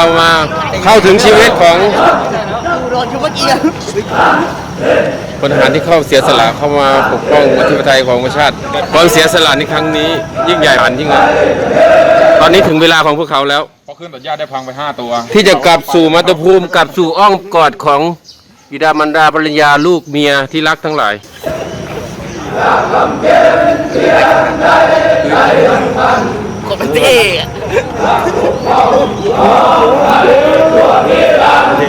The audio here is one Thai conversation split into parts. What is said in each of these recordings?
เรามาเข้าถึงชีวิตของโดนชุบเมื่อกี้พลทหารที่เข้าเสียสละเข้ามาปกป้องอธิปไตยของประชาติความเสียสละในครั้งนี้ ยิ่งใหญ่หันยิ่งนะตอนนี้ถึงเวลาของพวกเขาแล้วพอขึ้นตัดหญ้าได้พังไปห้าตัว ที่จะกลับสู่มัตตภูมิกลับสู่อ้อมกอดของบิดามารดาภรรยาลูกเมียที่รักทั้งหลายค นมันเท่อะ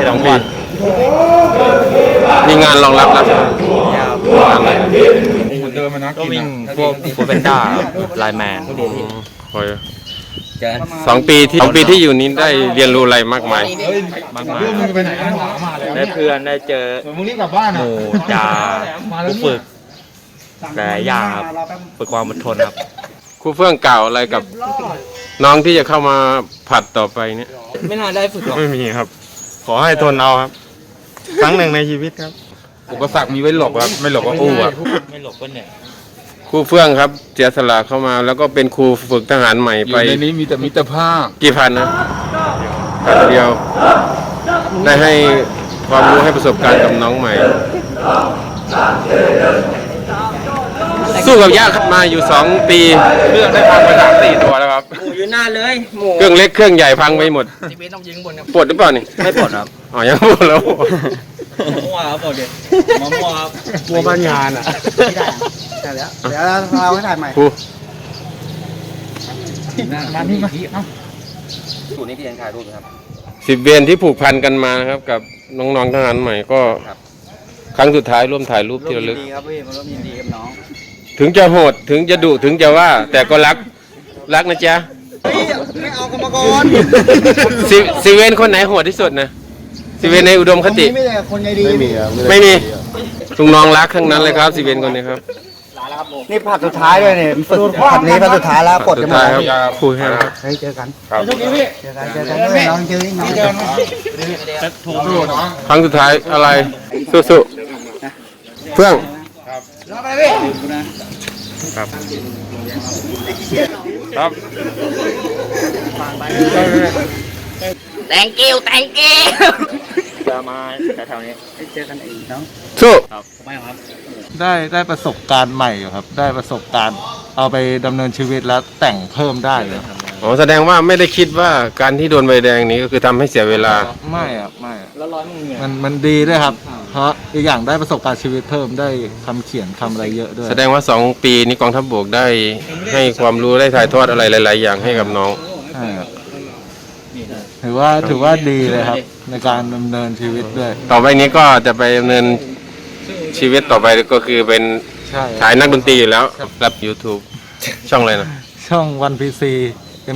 สองปีมีงานรองรับแล้วใช่าอะไรเหมือนเดิมไหมนะก็วิ่งพวกฟูเบนด้าไลแมนคอยสองปีที่สองปีที่อยู่นี้ได้เรียนรู้อะไรมากมายมากมายเรื่องมึงจะไปไหนนะหมามาแล้วได้เพื่อนได้เจอหมือนมึงรีบกลับบ้านหอะมู่าผู้ฝึกแต่ยากครับฝึกความอดทนครับ ครูเฟื่องกล่าวอะไรกับน้องที่จะเข้ามาผัดต่อไปเนี่ย ไม่น่าได้ฝึกหรอกไม่มีครับ ขอให้ทนเอาครับ ครั้งหนึ่งในชีวิตครับ อุปสรรคมีไว้หลบครับ ไม่หลบก็อู้อะไม่หลบก็เหนื่อยครูเฟื่องครับเสียสละเข้ามา แล้วก็เป็นครูฝึกทหารใหม่อยู่ไป ในนี้มีแต่มิตรภาพ กี่พันนะพันเดียว ได้ให้ความรู้ให้ประสบการณ์กับน้องใหม่ สู้กับยากครับมาอยู่สองปีเรื่องได้พังไปสามสี่ตัวแล้วครับ หมูอยู่หน้าเลยหมูเครื่องเล็กเครื่องใหญ่พังไปหมดทีเบต้องยิงบนครับปวดหรือเปล่านี่ไม่ปลดครับอ๋อยังปวดแล้วมั่วครับปลดเด็ดมั่วครับกลัวบ้านงานอะไม่ได้ใช่แล้วเดี๋ยวเราให้ถ่ายใหม่ครูมานี่มาเอ้าสูตรนี้ที่ยังถ่ายรูปครับ สิบเวรที่ผูกพันกันมานะครับ กับน้องๆทหารใหม่ก็ครั้งสุดท้ายร่วมถ่ายรูปที่ระลึก ดีครับพี่มาร่วมยินดีกับน้อง ถึงจะโหดถึงจะดุถึงจะว่า แต่ก็รักรักนะจ๊ะเฮ้ยไม่เอากรรมกรสิสิเวนคนไหนโหดที่สุดนะสิเวนในอุดมคติ ไม่ได้คนใจดีไม่มีครับไม่มีลุงน้องรักทั้งนั้นเลยครับสิเวนคนนี้ครับนี่ผัดสุดท้ายด้วยเนี่ยฝึกผัดนี้ผัดสุดท้ายแล้วปลดสุจะดหมท้ายดครับคุยให้ครับเฮ้ยเจอกันครับเจอกันเจอกันด้วยน้องเจอนี่น้องเจอกันดูน้องครั้งสุดท้ายอะไรสู้ๆเฟื่อง ครับ thank you thank you จะมาแถวๆนี้เจอกันอีกน้องสู้ไม่ครับ ได้ได้ประสบการณ์ใหม่อยู่ครับ ได้ประสบการณ์ เอาไปดำเนินชีวิตแล้วแต่งเพิ่มได้เลยครับอ๋อแสดงว่าไม่ได้คิดว่าการที่โดนใบแดงนี้ก็คือทำให้เสียเวลา ไม่อะไม่อะมันมันดีด้วยครับ เพราะอีกอย่างได้ประสบการณ์ชีวิตเพิ่มได้คำเขียนคำอะไรเยอะด้วย แสดงว่าสองปีนี้กองทัพบกได้ให้ความรู้ได้ถ่ายทอดอะไรหลาย ๆ อย่างให้กับน้อง ใช่ครับถือว่าถือว่าดีเลยครับ ในการดำเนินชีวิตด้วย ต่อไปนี้ก็จะไปดำเนินชีวิตต่อไปก็คือเป็นใช่คสารับ ยนักดนตรีอยู่แล้วรับ YouTube ช่องอะไรนะช่อง One PC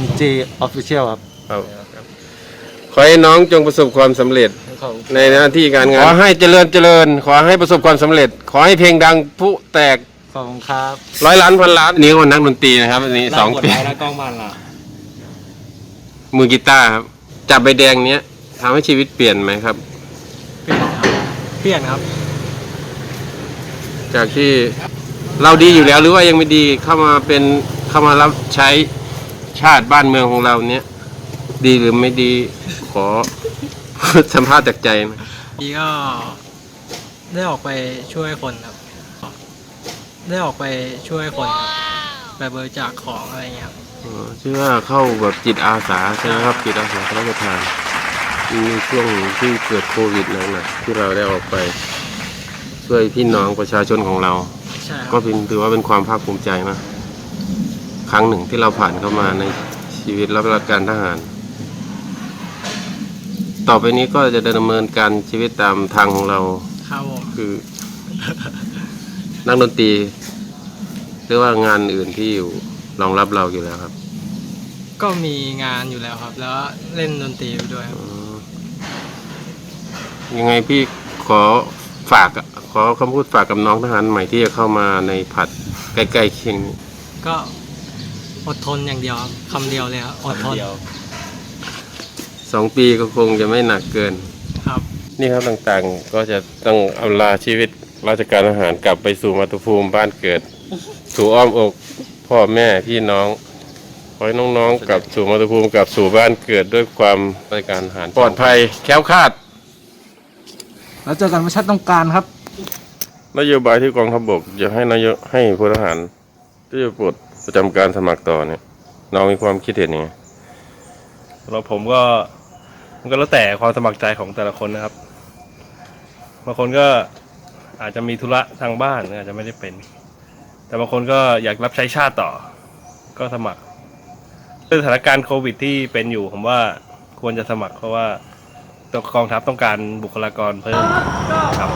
MG Official ครับ ครับขอให้น้องจงประสบความสำเร็จ ในหน้าที่การงาน ขอให้เจริญเจริญ ขอให้ประสบความสำเร็จ ขอให้เพลงดังผู้แตกขอบคุณครับร้อยล้านพันล้านนี่ก็นักดนตรีนะครับอันนี้สองปี แล้วกล้องมันล่ะมือกีตาร์ครับ จับใบแดงเนี้ยทำให้ชีวิตเปลี่ยนไหมครับ เปลี่ยนครับ จากที่เราดีอยู่แล้วหรือว่ายังไม่ดีเข้ามาเป็นเข้ามารับใช้ชาติบ้านเมืองของเราเนี้ยดีหรือไม่ดีขอ สัมภาษณ์จากใจนะนี่ก็ได้ออกไปช่วยคนครับ ได้ออกไปช่วยคนครับไปบริจาคของอะไรเงี้ยครับอ๋อชื่อว่าเข้าแบบจิตอาสาใช่ไหมครับจิตอาสาพระราชทานในช่วงที่เกิดโควิดหนักๆที่เราได้ออกไปช่วยพี่น้องประชาชนของเรา ใช่คก็รับเป็นถือว่าเป็นความภาคภูมิใจนะครั้งหนึ่งที่เราผ่านเข้ามาในชีวิตรับราชการทหาร ต่อไปนี้ก็จะดำเนินการชีวิตตามทางของเรา ครับผมคือ นักดนตรี หรือว่างานอื่นที่อยู่รองรับเราอยู่แล้วครับ ก็มีงานอยู่แล้วครับ แล้วเล่นดนตรีไปด้วยครับอืมยังไงพี่ขอฝากอะขอคำพูดฝากกับน้องทหารใหม่ที่จะเข้ามาในผัดใกล้ๆเคียงนี้ก็อดทนอย่างเดียวครับคำเดียวเลยครับอดทน สองปีก็คงจะไม่หนักเกิน ครับ นี่ครับต่างๆก็จะต้องเอาลาชีวิตราชการทหารกลับไปสู่มาตุภูมิบ้านเกิด สู่อ้อมอกพ่อแม่พี่น้องขอให้น้องๆกลับสู่มาตุภูมิกลับสู่บ้านเกิดด้วยความรายการอาหารปลอดภัยแคล้วคลาด แล้วเจอกันวันชัดต้องการครับ นโยบายที่กองทัพบกจะให้นายกให้พลทหารที่จะปลดประจำการสมัครต่อเนี่ยน้องมีความคิดเห็นยังไงสำหรับผมก็ มันก็แล้วแต่ความสมัครใจของแต่ละคนนะครับบางคนก็อาจจะมีธุระทางบ้านอาจจะไม่ได้เป็น แต่บางคนก็อยากรับใช้ชาติต่อ ก็สมัครด้วยสถานการณ์โควิดที่เป็นอยู่ผมว่าควรจะสมัครเพราะว่าตัวกองทัพต้องการบุคลากรเพิ่มครับ